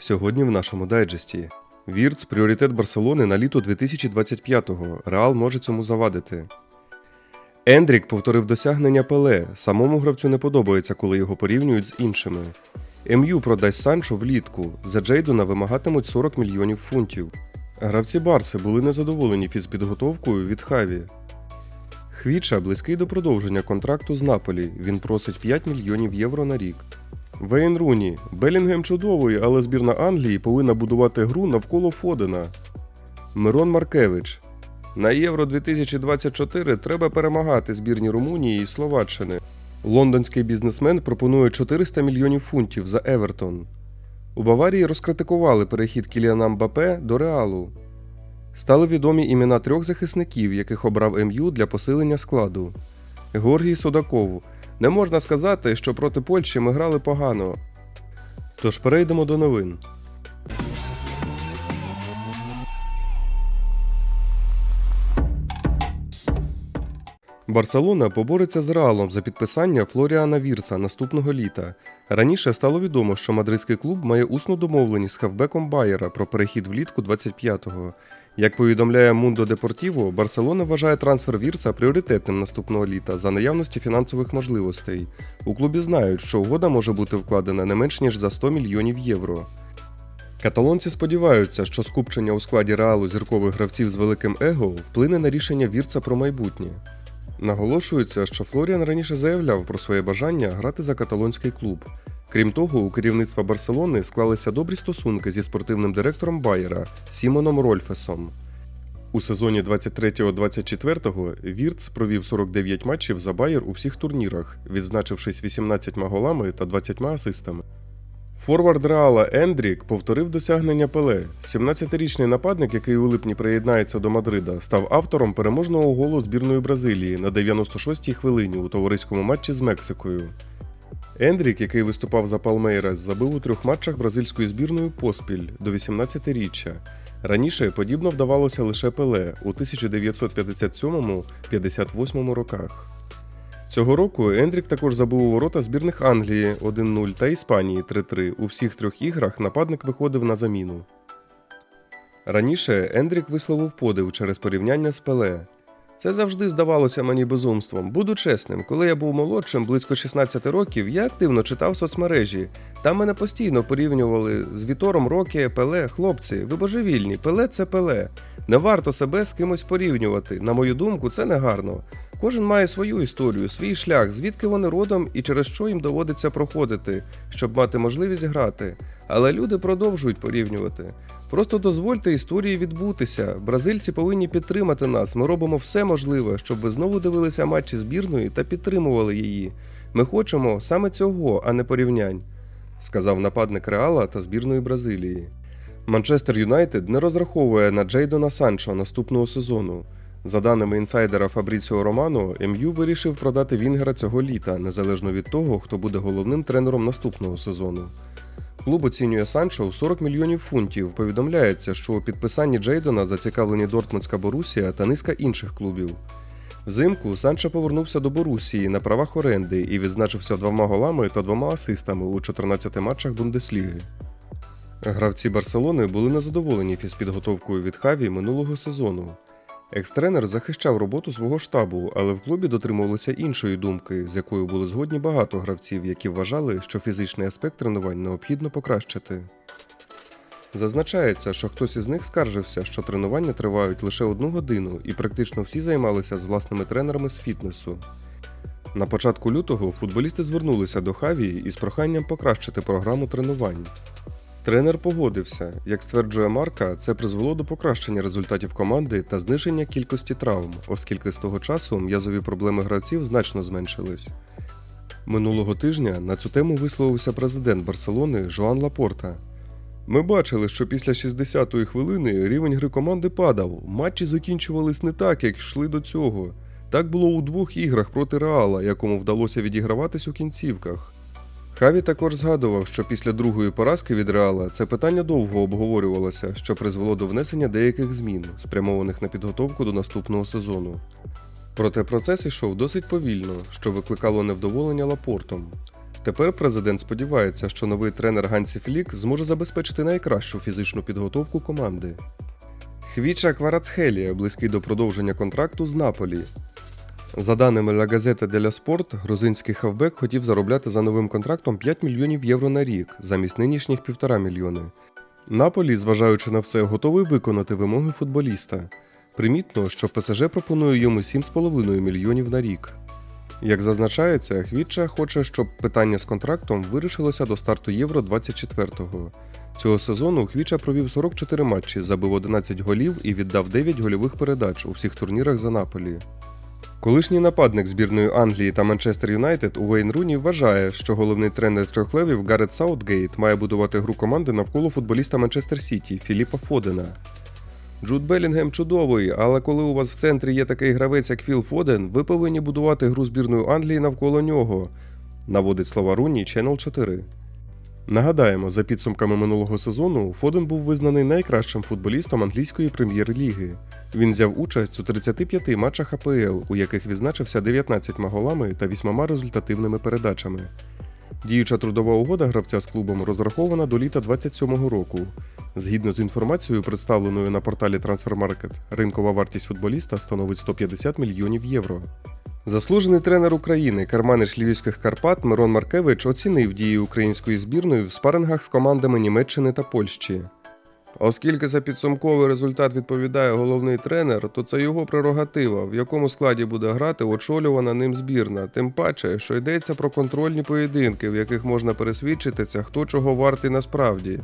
Сьогодні в нашому дайджесті. Вірц пріоритет Барселони на літо 2025-го. Реал може цьому завадити. Ендрік повторив досягнення Пеле. Самому гравцю не подобається, коли його порівнюють з іншими. МЮ продасть Санчо влітку. За Джейдона вимагатимуть 40 мільйонів фунтів. Гравці Барси були незадоволені фізпідготовкою від Хаві. Хвіча близький до продовження контракту з Наполі. Він просить 5 мільйонів євро на рік. Вейн Руні. Белінгем чудовий, але збірна Англії повинна будувати гру навколо Фодена. Мирон Маркевич. На Євро 2024 треба перемагати збірні Румунії і Словаччини. Лондонський бізнесмен пропонує 400 мільйонів фунтів за Евертон. У Баварії розкритикували перехід Кіліана Мбапе до Реалу. Стали відомі імена трьох захисників, яких обрав МЮ для посилення складу. Георгій Судаков. Не можна сказати, що проти Польщі ми грали погано. Тож перейдемо до новин. Барселона побореться з Реалом за підписання Флоріана Вірца наступного літа. Раніше стало відомо, що мадридський клуб має усну домовленість з хавбеком Байера про перехід влітку 25-го. Як повідомляє Mundo Deportivo, Барселона вважає трансфер Вірца пріоритетним наступного літа за наявності фінансових можливостей. У клубі знають, що угода може бути вкладена не менш ніж за 100 мільйонів євро. Каталонці сподіваються, що скупчення у складі реалу зіркових гравців з великим его вплине на рішення Вірца про майбутнє. Наголошується, що Флоріан раніше заявляв про своє бажання грати за каталонський клуб. Крім того, у керівництва Барселони склалися добрі стосунки зі спортивним директором Байера Сімоном Рольфесом. У сезоні 23-24 Вірц провів 49 матчів за Байер у всіх турнірах, відзначившись 18 голами та 20 асистами. Форвард Реала Ендрік повторив досягнення Пеле. 17-річний нападник, який у липні приєднається до Мадрида, став автором переможного голу збірної Бразилії на 96-й хвилині у товариському матчі з Мексикою. Ендрік, який виступав за Палмейрас, забив у трьох матчах бразильської збірної поспіль до 18-річчя. Раніше подібно вдавалося лише Пеле у 1957-58 роках. Цього року Ендрік також забив у ворота збірних Англії 1-0 та Іспанії 3-3. У всіх трьох іграх нападник виходив на заміну. Раніше Ендрік висловив подив через порівняння з Пеле. Це завжди здавалося мені безумством. Буду чесним, коли я був молодшим, близько 16 років, я активно читав соцмережі. Там мене постійно порівнювали з Вітором Рокі, Пеле, хлопці, ви божевільні, Пеле це Пеле. Не варто себе з кимось порівнювати. На мою думку, це не гарно. Кожен має свою історію, свій шлях, звідки вони родом і через що їм доводиться проходити, щоб мати можливість грати. Але люди продовжують порівнювати. Просто дозвольте історії відбутися. Бразильці повинні підтримати нас. Ми робимо все можливе, щоб ви знову дивилися матчі збірної та підтримували її. Ми хочемо саме цього, а не порівнянь, сказав нападник Реала та збірної Бразилії. Манчестер Юнайтед не розраховує на Джейдона Санчо наступного сезону. За даними інсайдера Фабріціо Романо, МЮ вирішив продати Вінгера цього літа, незалежно від того, хто буде головним тренером наступного сезону. Клуб оцінює Санчо у 40 мільйонів фунтів. Повідомляється, що у підписанні Джейдона зацікавлені Дортмундська Борусія та низка інших клубів. Взимку Санчо повернувся до Борусії на правах оренди і відзначився двома голами та двома асистами у 14 матчах Бундесліги. Гравці Барселони були незадоволені фізпідготовкою від Хаві минулого сезону. Екс-тренер захищав роботу свого штабу, але в клубі дотримувалися іншої думки, з якою були згодні багато гравців, які вважали, що фізичний аспект тренувань необхідно покращити. Зазначається, що хтось із них скаржився, що тренування тривають лише одну годину, і практично всі займалися з власними тренерами з фітнесу. На початку лютого футболісти звернулися до Хаві із проханням покращити програму тренувань. Тренер погодився, як стверджує Марка, це призвело до покращення результатів команди та зниження кількості травм, оскільки з того часу м'язові проблеми гравців значно зменшились. Минулого тижня на цю тему висловився президент Барселони Жоан Лапорта. Ми бачили, що після 60-ї хвилини рівень гри команди падав. Матчі закінчувались не так, як йшли до цього. Так було у двох іграх проти Реала, якому вдалося відіграватись у кінцівках. Хаві також згадував, що після другої поразки від Реала це питання довго обговорювалося, що призвело до внесення деяких змін, спрямованих на підготовку до наступного сезону. Проте процес йшов досить повільно, що викликало невдоволення Лапортом. Тепер президент сподівається, що новий тренер Гансі Флік зможе забезпечити найкращу фізичну підготовку команди. Хвіча Кварацхелія близький до продовження контракту з Наполі. За даними La Gazzetta dello Sport, грузинський хавбек хотів заробляти за новим контрактом 5 мільйонів євро на рік замість нинішніх 1,5 мільйони. Наполі, зважаючи на все, готовий виконати вимоги футболіста. Примітно, що ПСЖ пропонує йому 7,5 мільйонів на рік. Як зазначається, Хвітча хоче, щоб питання з контрактом вирішилося до старту Євро 24-го. Цього сезону Хвіча провів 44 матчі, забив 11 голів і віддав 9 гольових передач у всіх турнірах за Наполі. Колишній нападник збірної Англії та Манчестер Юнайтед Уейн Руні вважає, що головний тренер трьохлевів Гарет Саутгейт має будувати гру команди навколо футболіста Манчестер Сіті Філіпа Фодена. Джуд Белінгем чудовий, але коли у вас в центрі є такий гравець, як Філ Фоден, ви повинні будувати гру збірної Англії навколо нього, наводить слова Руні Channel 4. Нагадаємо, за підсумками минулого сезону Фоден був визнаний найкращим футболістом англійської прем'єр-ліги. Він взяв участь у 35 матчах АПЛ, у яких відзначився 19 голами та 8 результативними передачами. Діюча трудова угода гравця з клубом розрахована до літа 27-го року. Згідно з інформацією, представленою на порталі Transfermarkt, ринкова вартість футболіста становить 150 мільйонів євро. Заслужений тренер України, карманич Львівських Карпат Мирон Маркевич оцінив дії української збірної в спарингах з командами Німеччини та Польщі. Оскільки за підсумковий результат відповідає головний тренер, то це його прерогатива, в якому складі буде грати очолювана ним збірна, тим паче, що йдеться про контрольні поєдинки, в яких можна пересвідчитися, хто чого вартий насправді.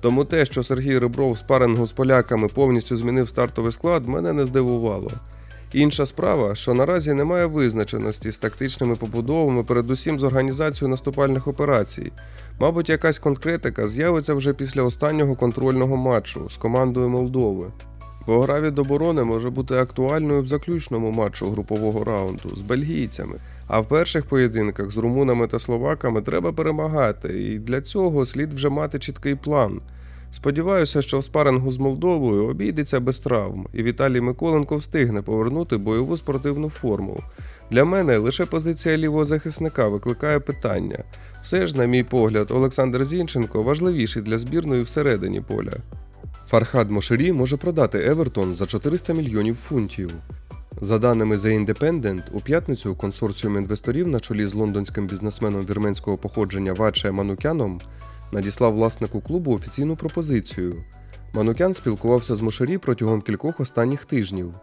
Тому те, що Сергій Ребров в спарингу з поляками повністю змінив стартовий склад, мене не здивувало. Інша справа, що наразі немає визначеності з тактичними побудовами, передусім з організацією наступальних операцій. Мабуть, якась конкретика з'явиться вже після останнього контрольного матчу з командою Молдови. Бо гра від оборони може бути актуальною в заключному матчу групового раунду з бельгійцями. А в перших поєдинках з румунами та словаками треба перемагати, і для цього слід вже мати чіткий план. Сподіваюся, що в спарингу з Молдовою обійдеться без травм, і Віталій Миколенко встигне повернути бойову спортивну форму. Для мене лише позиція лівого захисника викликає питання. Все ж, на мій погляд, Олександр Зінченко важливіший для збірної всередині поля. Фархад Мошері може продати Евертон за 400 мільйонів фунтів. За даними The Independent, у п'ятницю консорціум інвесторів на чолі з лондонським бізнесменом вірменського походження Ваче Манукяном надіслав власнику клубу офіційну пропозицію. Манукян спілкувався з Мошері протягом кількох останніх тижнів.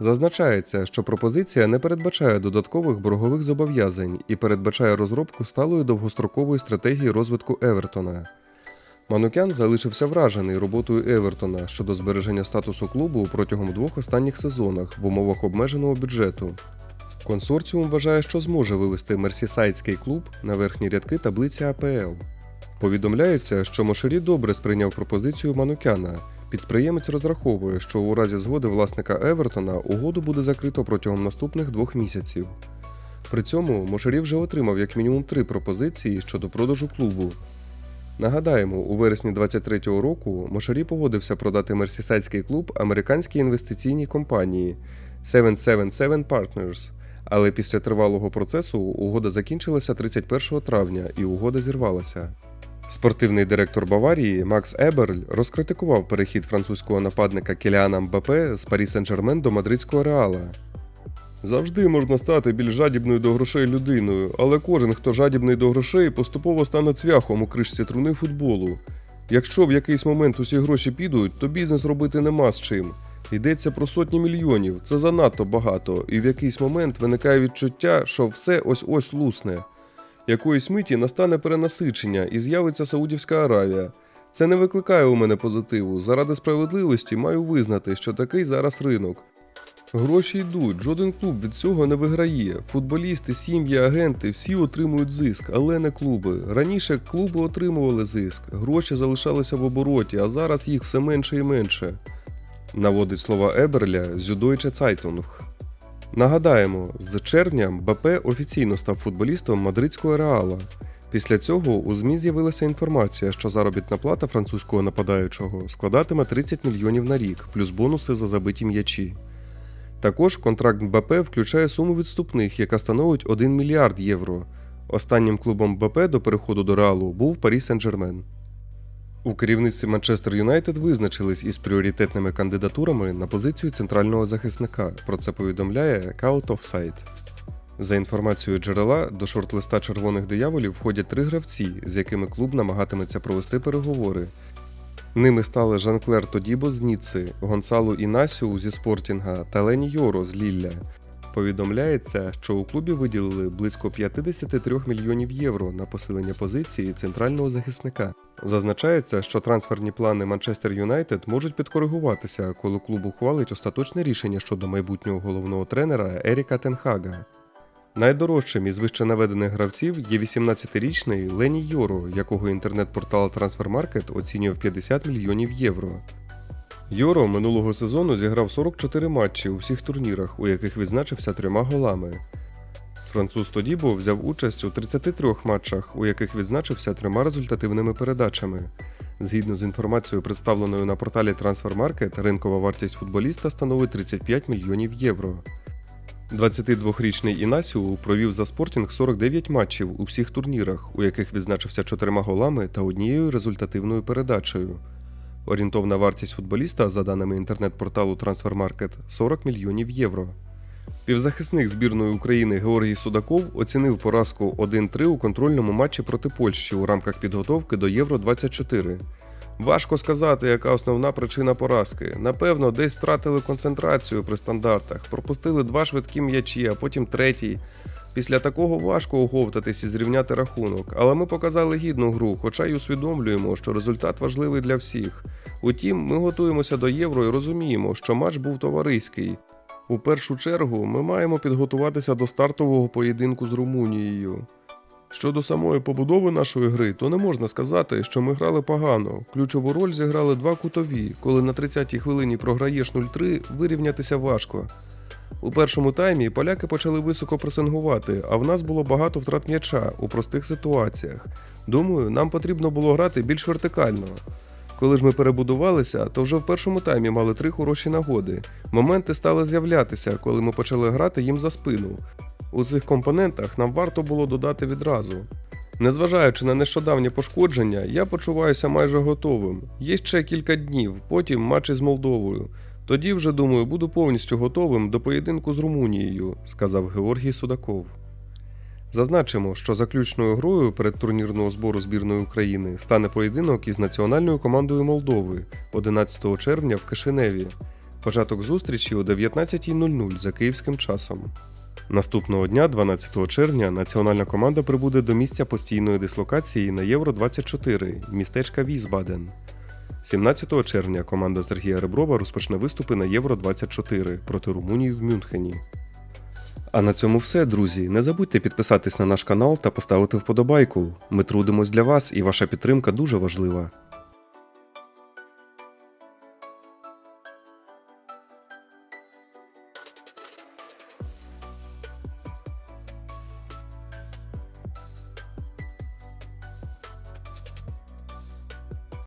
Зазначається, що пропозиція не передбачає додаткових боргових зобов'язань і передбачає розробку сталої довгострокової стратегії розвитку Евертона. Манукян залишився вражений роботою Евертона щодо збереження статусу клубу протягом двох останніх сезонах в умовах обмеженого бюджету. Консорціум вважає, що зможе вивести мерсісайдський клуб на верхні рядки таблиці АПЛ. Повідомляється, що Мошері добре сприйняв пропозицію Манукяна. Підприємець розраховує, що у разі згоди власника Евертона угоду буде закрито протягом наступних двох місяців. При цьому Мошері вже отримав як мінімум три пропозиції щодо продажу клубу. Нагадаємо, у вересні 23-го року Мошері погодився продати мерсісайдський клуб американській інвестиційній компанії 777 Partners, але після тривалого процесу угода закінчилася 31 травня і угода зірвалася. Спортивний директор Баварії Макс Еберль розкритикував перехід французького нападника Кіліана Мбапе з Парі Сен-Жермен до мадридського реала. Завжди можна стати більш жадібною до грошей людиною, але кожен, хто жадібний до грошей, поступово стане цвяхом у кришці труни футболу. Якщо в якийсь момент усі гроші підуть, то бізнес робити нема з чим. Йдеться про сотні мільйонів, це занадто багато, і в якийсь момент виникає відчуття, що все ось ось лусне. Якоїсь миті настане перенасичення і з'явиться Саудівська Аравія. Це не викликає у мене позитиву. Заради справедливості маю визнати, що такий зараз ринок. Гроші йдуть, жоден клуб від цього не виграє. Футболісти, сім'ї, агенти всі отримують зиск, але не клуби. Раніше клуби отримували зиск, гроші залишалися в обороті, а зараз їх все менше і менше. Наводить слова Еберля Süddeutsche Zeitung. Нагадаємо, з червня БП офіційно став футболістом мадридського реала. Після цього у ЗМІ з'явилася інформація, що заробітна плата французького нападаючого складатиме 30 мільйонів на рік, плюс бонуси за забиті м'ячі. Також контракт БП включає суму відступних, яка становить 1 мільярд євро. Останнім клубом БП до переходу до Реалу був Парі Сен-Жермен. У керівництві Манчестер Юнайтед визначились із пріоритетними кандидатурами на позицію центрального захисника. Про це повідомляє Count of. За інформацією джерела, до шорт-листа червоних дияволів входять три гравці, з якими клуб намагатиметься провести переговори. Ними стали Жан-Клер Тодібо з Ніцци, Гонсалу Інасіу зі Спортінга та Лені Йоро з Лілля. Повідомляється, що у клубі виділили близько 53 мільйонів євро на посилення позиції центрального захисника. Зазначається, що трансферні плани Манчестер Юнайтед можуть підкоригуватися, коли клуб ухвалить остаточне рішення щодо майбутнього головного тренера Еріка Тенхага. Найдорожчим із вище наведених гравців є 18-річний Лені Йоро, якого інтернет-портал Transfermarkt оцінює в 50 мільйонів євро. Йоро минулого сезону зіграв 44 матчі у всіх турнірах, у яких відзначився трьома голами. Француз Тодібо взяв участь у 33 матчах, у яких відзначився трьома результативними передачами. Згідно з інформацією, представленою на порталі Transfermarkt, ринкова вартість футболіста становить 35 мільйонів євро. 22-річний Інасіу провів за спортінг 49 матчів у всіх турнірах, у яких відзначився чотирма голами та однією результативною передачею. Орієнтовна вартість футболіста, за даними інтернет-порталу Transfermarkt, 40 мільйонів євро. Півзахисник збірної України Георгій Судаков оцінив поразку 1-3 у контрольному матчі проти Польщі у рамках підготовки до Євро 24. Важко сказати, яка основна причина поразки. Напевно, десь втратили концентрацію при стандартах, пропустили два швидкі м'ячі, а потім третій. Після такого важко оговтатись і зрівняти рахунок, але ми показали гідну гру, хоча й усвідомлюємо, що результат важливий для всіх. Утім, ми готуємося до євро і розуміємо, що матч був товариський. У першу чергу ми маємо підготуватися до стартового поєдинку з Румунією. Щодо самої побудови нашої гри, то не можна сказати, що ми грали погано. Ключову роль зіграли два кутові, коли на 30-й хвилині програєш 0-3, вирівнятися важко. У першому таймі поляки почали високо пресингувати, а в нас було багато втрат м'яча у простих ситуаціях. Думаю, нам потрібно було грати більш вертикально. Коли ж ми перебудувалися, то вже в першому таймі мали три хороші нагоди. Моменти стали з'являтися, коли ми почали грати їм за спину. У цих компонентах нам варто було додати відразу. Незважаючи на нещодавнє пошкодження, я почуваюся майже готовим. Є ще кілька днів, потім матч із Молдовою. Тоді вже думаю, буду повністю готовим до поєдинку з Румунією, сказав Георгій Судаков. Зазначимо, що заключною грою передтурнірного збору збірної України стане поєдинок із національною командою Молдови 11 червня в Кишиневі. Початок зустрічі о 19.00 за київським часом. Наступного дня, 12 червня, національна команда прибуде до місця постійної дислокації на Євро 24 містечка Візбаден. 17 червня команда Сергія Реброва розпочне виступи на Євро 24 проти Румунії в Мюнхені. А на цьому все, друзі. Не забудьте підписатись на наш канал та поставити вподобайку. Ми трудимось для вас і ваша підтримка дуже важлива.